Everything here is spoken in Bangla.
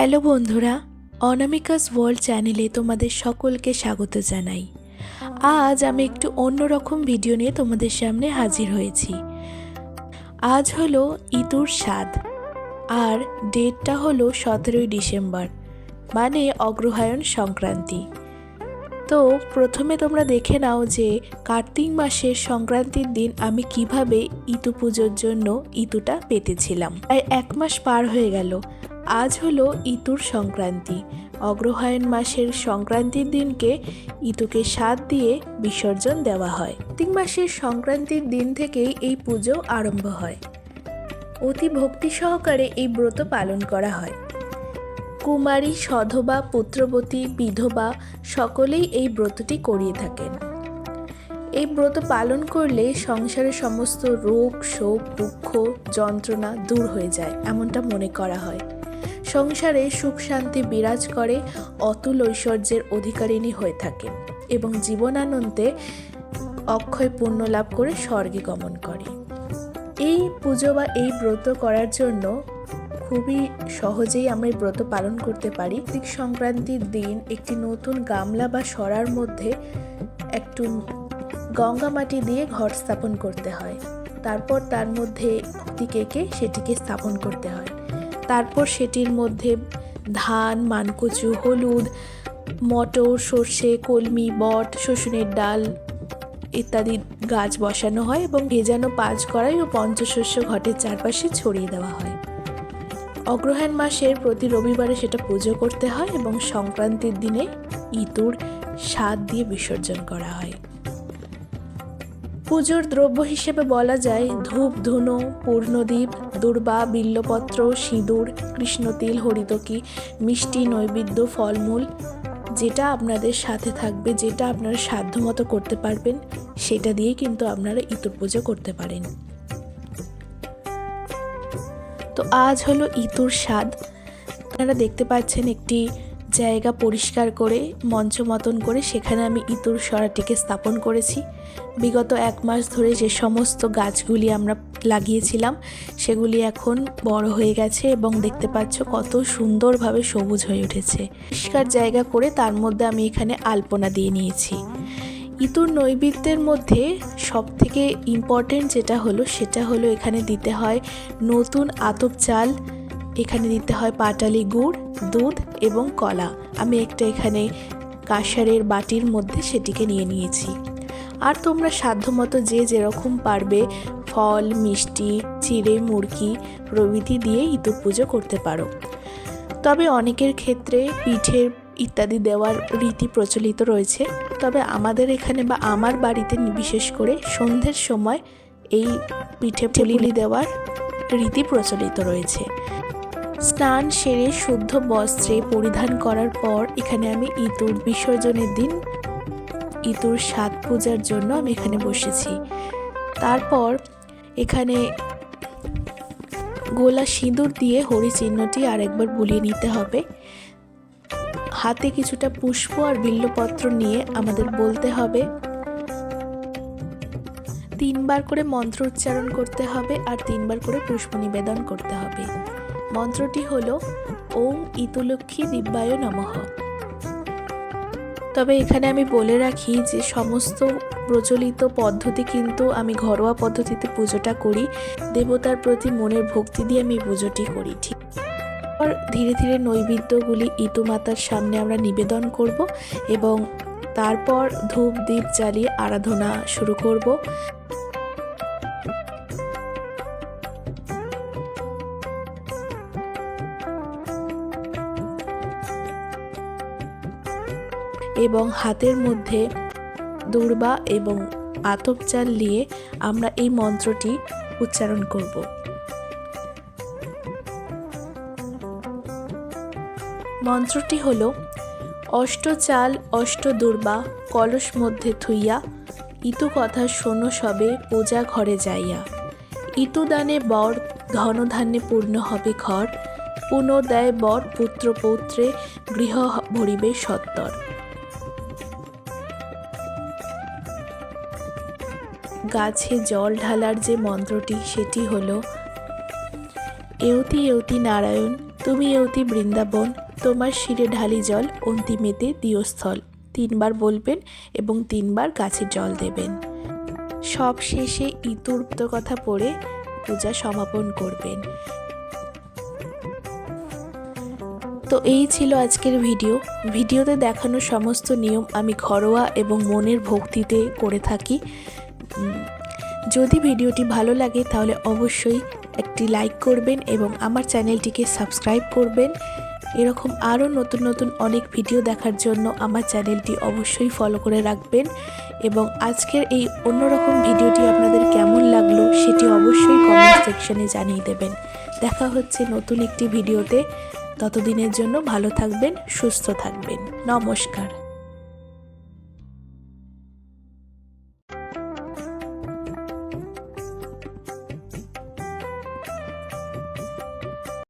হ্যালো বন্ধুরা, অনামিকাস ওয়ার্ল্ড চ্যানেলে তোমাদের সকলকে স্বাগত জানাই। আজ আমি একটু অন্যরকম ভিডিও নিয়ে তোমাদের সামনে হাজির হয়েছি। আজ হলো ইতুর স্বাদ, আর ডেটটা হলো সতেরোই ডিসেম্বর মানে অগ্রহায়ণ সংক্রান্তি। তো প্রথমে তোমরা দেখে নাও যে কার্তিক মাসের সংক্রান্তির দিন আমি কীভাবে ইতু পুজোর জন্য ইতুটা পেতেছিলাম। প্রায় এক মাস পার হয়ে গেল আজ হলো ইতুর সংক্রান্তি। অগ্রহায়ণ মাসের সংক্রান্তির দিনকে ইতুকে স্বাদ দিয়ে বিসর্জন দেওয়া হয়। কার্তিক মাসের সংক্রান্তির দিন থেকেই এই পুজো আরম্ভ হয়। অতি ভক্তি সহকারে এই ব্রত পালন করা হয়। কুমারী, সধবা, পুত্রবতী, বিধবা সকলেই এই ব্রতটি করিয়ে থাকেন। এই ব্রত পালন করলে সংসারের সমস্ত রোগ, শোক, দুঃখ, যন্ত্রণা দূর হয়ে যায়, এমনটা মনে করা হয়। সংসারে সুখ শান্তি বিরাজ করে, অতুল ঐশ্বর্যের অধিকারিণী হয়ে থাকেন এবং জীবনানন্দে অক্ষয় পুণ্য লাভ করে স্বর্গে গমন করে। এই পুজো বা এই ব্রত করার জন্য খুবই সহজেই আমরা এই ব্রত পালন করতে পারি। ঠিক সংক্রান্তির দিন একটি নতুন গামলা বা সরার মধ্যে একটু গঙ্গা মাটি দিয়ে ঘর স্থাপন করতে হয়। তারপর তার মধ্যে কেকে সেটিকে স্থাপন করতে হয়। তারপর সেটির মধ্যে ধান, মানকচু, হলুদ, মটর, সর্ষে, কলমি, বট, শসুনের ডাল ইত্যাদি গাছ বসানো হয় এবং ভেজানো পাঁচ কড়াই ও পঞ্চশস্য ঘটের চারপাশে ছড়িয়ে দেওয়া হয়। অগ্রহায়ণ মাসের প্রতি রবিবারে সেটা পুজো করতে হয় এবং সংক্রান্তির দিনে ইতুর স্বাদ দিয়ে বিসর্জন করা হয়। পুজোর দ্রব্য হিসেবে বলা যায় ধূপ, ধুনো, পূর্ণদীপ দুর্বা, বিল্লপত্র, সিঁদুর, কৃষ্ণতিল, হরিতকি, মিষ্টি, নৈবেদ্য, ফলমূল, যেটা আপনাদের সাথে থাকবে, যেটা আপনারা সাধ্যমতো করতে পারবেন, সেটা দিয়ে কিন্তু আপনারা ইতর পুজো করতে পারেন। তো আজ হলো ইতুর স্বাদ। আপনারা দেখতে পাচ্ছেন একটি জায়গা পরিষ্কার করে, মঞ্চ মতন করে সেখানে আমি ইতুর সরাটিকে স্থাপন করেছি। বিগত এক মাস ধরে যে সমস্ত গাছগুলি আমরা লাগিয়েছিলাম, সেগুলি এখন বড় হয়ে গেছে এবং দেখতে পাচ্ছ কত সুন্দরভাবে সবুজ হয়ে উঠেছে। পরিষ্কার জায়গা করে তার মধ্যে আমি এখানে আলপনা দিয়ে নিয়েছি। ইতুর নৈবেদ্যের মধ্যে সব থেকে ইম্পর্টেন্ট যেটা হলো, সেটা হলো এখানে দিতে হয় নতুন আতপ চাল এখানে দিতে হয় পাটালি গুড়, দুধ এবং কলা। আমি একটা এখানে কাঁসারের বাটির মধ্যে সেটিকে নিয়ে নিয়েছি। আর তোমরা সাধ্যমতো যে যেরকম পারবে ফল, মিষ্টি, চিড়ে, মুরগি, প্রভৃতি দিয়ে ইতুর পুজো করতে পারো। তবে অনেকের ক্ষেত্রে পিঠের ইত্যাদি দেওয়ার রীতি প্রচলিত রয়েছে। তবে আমাদের এখানে বা আমার বাড়িতে বিশেষ করে সন্ধ্যের সময় এই পিঠে পুলিলি দেওয়ার রীতি প্রচলিত রয়েছে। স্নান সেরে শুদ্ধ বস্ত্রে পরিধান করার পর এখানে আমি ইতুর বিসর্জনের দিন ইতুর সাত পূজার জন্য আমি এখানে বসেছি। তারপর এখানে গোলা সিঁদুর দিয়ে হরি চিহ্নটি আরেকবার বুলিয়ে নিতে হবে। হাতে কিছুটা পুষ্প আর বিল্লপত্র নিয়ে আমাদের বলতে হবে। তিনবার করে মন্ত্র উচ্চারণ করতে হবে আর তিনবার করে পুষ্প নিবেদন করতে হবে। মন্ত্রটি হলো ওম ইতুলক্ষ্মী দিব্যায় নমঃ। তবে এখানে আমি বলে রাখি যে সমস্ত প্রচলিত পদ্ধতি কিন্তু আমি ঘরোয়া পদ্ধতিতে পুজোটা করি। দেবতার প্রতি মনের ভক্তি দিয়ে আমি পুজোটি করি, ঠিক। আর ধীরে ধীরে নৈবেদ্যগুলি ইতু মাতার সামনে আমরা নিবেদন করব এবং তারপর ধূপ দ্বীপ জ্বালিয়ে আরাধনা শুরু করব। এবং হাতের মধ্যে দুর্বা এবং আতপ চাল নিয়ে আমরা এই মন্ত্রটি উচ্চারণ করব। মন্ত্রটি হল অষ্ট চাল অষ্ট দুর্বা কলস মধ্যে থুইয়া ইতু কথা শোনো সবে পূজা ঘরে যাইয়া। ইতু দানে বর ধনধান্যে পূর্ণ হবে ঘর পুনর্দেয় বর পুত্র পৌত্রে গৃহ ভরিবে সত্তর। গাছে জল ঢালার যে মন্ত্রটি, সেটি হলো এওতি এওতি নারায়ণ, তুমি অতি বৃন্দাবন, তোমার শিরে ঢালি জল অন্তিমেতে দিয়স্থল। তিনবার বলবেন এবং তিনবার গাছে জল দেবেন। সব শেষে ইতুর্প্ত কথা পড়ে পূজা সমাপন করবেন। তো এই ছিল আজকের ভিডিও। ভিডিওতে দেখানো সমস্ত নিয়ম আমি ঘরোয়া এবং মনের ভক্তিতে করে থাকি। যদি ভিডিওটি ভালো লাগে, তাহলে অবশ্যই একটি লাইক করবেন এবং আমার চ্যানেলটিকে সাবস্ক্রাইব করবেন। এরকম আরও নতুন নতুন অনেক ভিডিও দেখার জন্য আমার চ্যানেলটি অবশ্যই ফলো করে রাখবেন। এবং আজকের এই অন্যরকম ভিডিওটি আপনাদের কেমন লাগল, সেটি অবশ্যই কমেন্ট সেকশনে জানিয়ে দেবেন। দেখা হচ্ছে নতুন একটি ভিডিওতে। ততদিনের জন্য ভালো থাকবেন, সুস্থ থাকবেন। নমস্কার।